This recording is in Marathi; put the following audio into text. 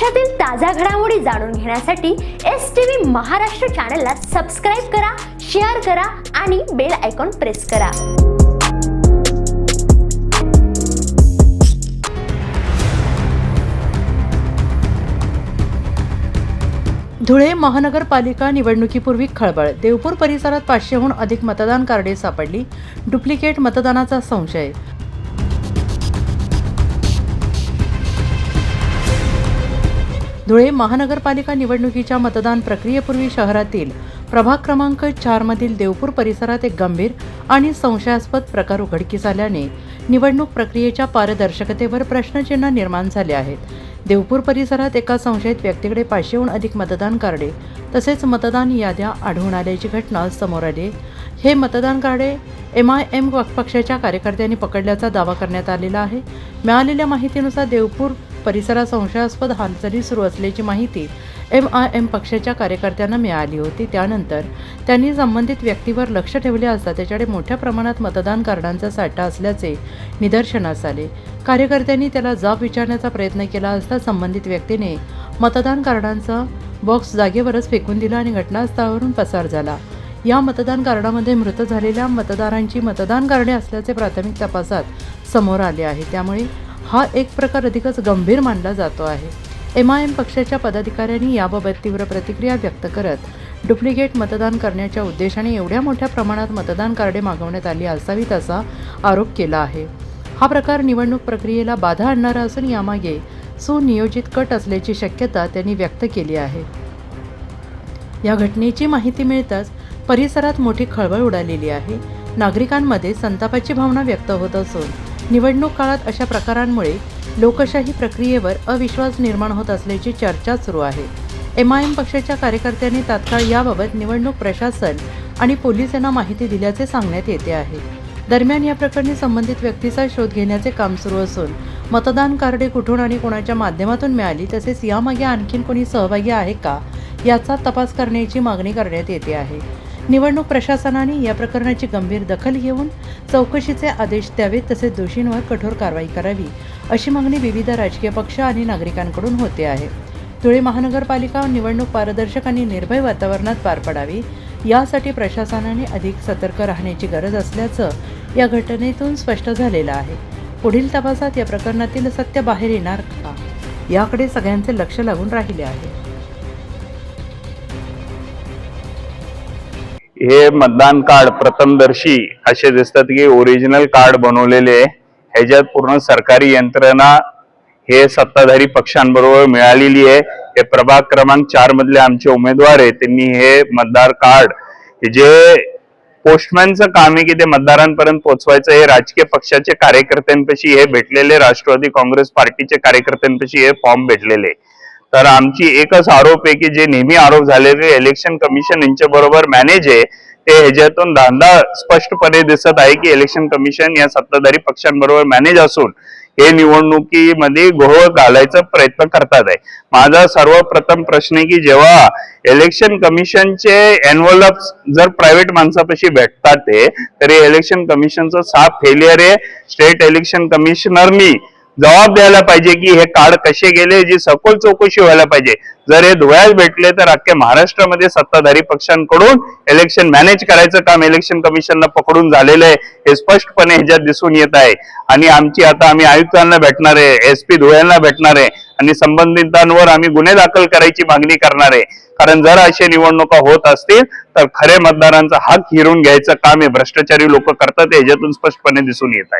महाराष्ट्रातील ताज्या घडामोडी जाणून घेण्यासाठी एस टी व्ही महाराष्ट्र चॅनलला सबस्क्राईब करा शेअर करा आणि बेल आयकॉन प्रेस करा. धुळे महानगरपालिका निवडणुकीपूर्वी खळबळ. देवपूर परिसरात पाचशेहून अधिक मतदान कार्डे सापडली. डुप्लिकेट मतदानाचा संशय. धुळे महानगरपालिका निवडणुकीच्या मतदान प्रक्रियेपूर्वी शहरातील प्रभाग क्रमांक चारमधील देवपूर परिसरात एक गंभीर आणि संशयास्पद प्रकार उघडकीस आल्याने निवडणूक प्रक्रियेच्या पारदर्शकतेवर प्रश्नचिन्ह निर्माण झाले आहेत. देवपूर परिसरात एका संशयित व्यक्तीकडे पाचशेहून अधिक मतदान कार्डे तसेच मतदान याद्या आढळून आल्याची घटना समोर आली. हे मतदान कार्डे एम आय एम पक्षाच्या कार्यकर्त्यांनी पकडल्याचा दावा करण्यात आलेला आहे. मिळालेल्या माहितीनुसार देवपूर परिसरात संशयास्पद हालचाली सुरू असल्याची माहिती एम आय एम पक्षाच्या कार्यकर्त्यांना मिळाली होती. त्यानंतर त्यांनी संबंधित व्यक्तीवर लक्ष ठेवले असता त्याच्याकडे मोठ्या प्रमाणात मतदान कार्डांचा साठा असल्याचे निदर्शनास आले. कार्यकर्त्यांनी त्याला जाब विचारण्याचा प्रयत्न केला असता संबंधित व्यक्तीने मतदान कार्डांचा बॉक्स जागेवरच फेकून दिला आणि घटनास्थळावरून पसार झाला. या मतदान कार्डामध्ये मृत झालेल्या मतदारांची मतदान कार्डे असल्याचे प्राथमिक तपासात समोर आले आहे. त्यामुळे हा एक प्रकार अधिकच गंभीर मानला जातो आहे. एम आय एम पक्षाच्या पदाधिकाऱ्यांनी याबाबत तीव्र प्रतिक्रिया व्यक्त करत डुप्लिकेट मतदान करण्याच्या उद्देशाने एवढ्या मोठ्या प्रमाणात मतदान कार्डे मागवण्यात आली असावीत असा आरोप केला आहे. हा प्रकार निवडणूक प्रक्रियेला बाधा आणणारा असून यामागे सुनियोजित कट असल्याची शक्यता त्यांनी व्यक्त केली आहे. या घटनेची माहिती मिळताच परिसरात मोठी खळबळ उडालेली आहे. नागरिकांमध्ये संतापाची भावना व्यक्त होत असून निवडणूक काळात अशा प्रकारांमुळे लोकशाही प्रक्रियेवर अविश्वास निर्माण होत असल्याची चर्चा सुरू आहे. एम आय एम पक्षाच्या कार्यकर्त्यांनी तात्काळ याबाबत निवडणूक प्रशासन आणि पोलिसांना माहिती दिल्याचे सांगण्यात येते आहे. दरम्यान या प्रकरणी संबंधित व्यक्तीचा शोध घेण्याचे काम सुरू असून मतदान कार्डे कुठून आणि कोणाच्या माध्यमातून मिळाली तसेच यामागे आणखीन कोणी सहभागी आहे का याचा तपास करण्याची मागणी करण्यात येते आहे. निवडणूक प्रशासनाने या प्रकरणाची गंभीर दखल घेऊन चौकशीचे आदेश द्यावेत तसेच दोषींवर कठोर कारवाई करावी अशी मागणी विविध राजकीय पक्ष आणि नागरिकांकडून होते आहे. धुळे महानगरपालिका निवडणूक पारदर्शक आणि निर्भय वातावरणात पार पडावी यासाठी प्रशासनाने अधिक सतर्क राहण्याची गरज असल्याचं या घटनेतून स्पष्ट झालेलं आहे. पुढील तपासात या प्रकरणातील सत्य बाहेर येणार का? याकडे सगळ्यांचे लक्ष लागून राहिले आहे. हे मतदान कार्ड प्रथमदर्शी असे दिसतात की ओरिजिनल कार्ड बनवलेले ह्याच्यात पूर्ण सरकारी यंत्रणा हे सत्ताधारी पक्षांबरोबर मिळालेली आहे. हे प्रभाग क्रमांक चार मधले आमचे उमेदवार आहे त्यांनी हे मतदार कार्ड जे पोस्टमॅनचं काम आहे की ते मतदारांपर्यंत पोहोचवायचं हे राजकीय पक्षाचे कार्यकर्त्यांपाशी हे भेटलेले राष्ट्रवादी काँग्रेस पार्टीचे कार्यकर्त्यांपाशी हे फॉर्म भेटलेले तर आमची एकच आरोप आहे की जे नेहमी आरोप झालेले इलेक्शन कमिशन यांच्या बरोबर मॅनेज आहे ते ह्याच्यातून दांदा स्पष्टपणे दिसत आहे की इलेक्शन कमिशन या सत्ताधारी पक्षांबरोबर मॅनेज असून हे निवडणुकीमध्ये घोळ घालायचा प्रयत्न करतात आहे. माझा सर्वप्रथम प्रश्न आहे की जेव्हा इलेक्शन कमिशनचे एनव्हलप जर प्रायव्हेट माणसापाशी भेटतात ते तरी इलेक्शन कमिशनचा साफ फेलियर आहे. स्टेट इलेक्शन कमिशनरनी जबाब द्यायला पाहिजे की हे कार्ड कसे गेले जी सखोल चौकशी व्हायला पाहिजे. जर हे धुळ्यात भेटले तर अख्ख्या महाराष्ट्रामध्ये सत्ताधारी पक्षांकडून इलेक्शन मॅनेज करायचं काम इलेक्शन कमिशनला पकडून झालेलं आहे हे स्पष्टपणे ह्याच्यात दिसून येत आहे. आणि आमची आता आम्ही आयुक्तांना भेटणार आहे एस पी धुळ्यांना भेटणार आहे आणि संबंधितांवर आम्ही गुन्हे दाखल करायची मागणी करणार आहे. कारण जर अशा निवडणुका होत असतील तर खरे मतदारांचा हक हिरून घ्यायचं काम हे भ्रष्टाचारी लोक करतात याच्यातून स्पष्टपणे दिसून येत आहे.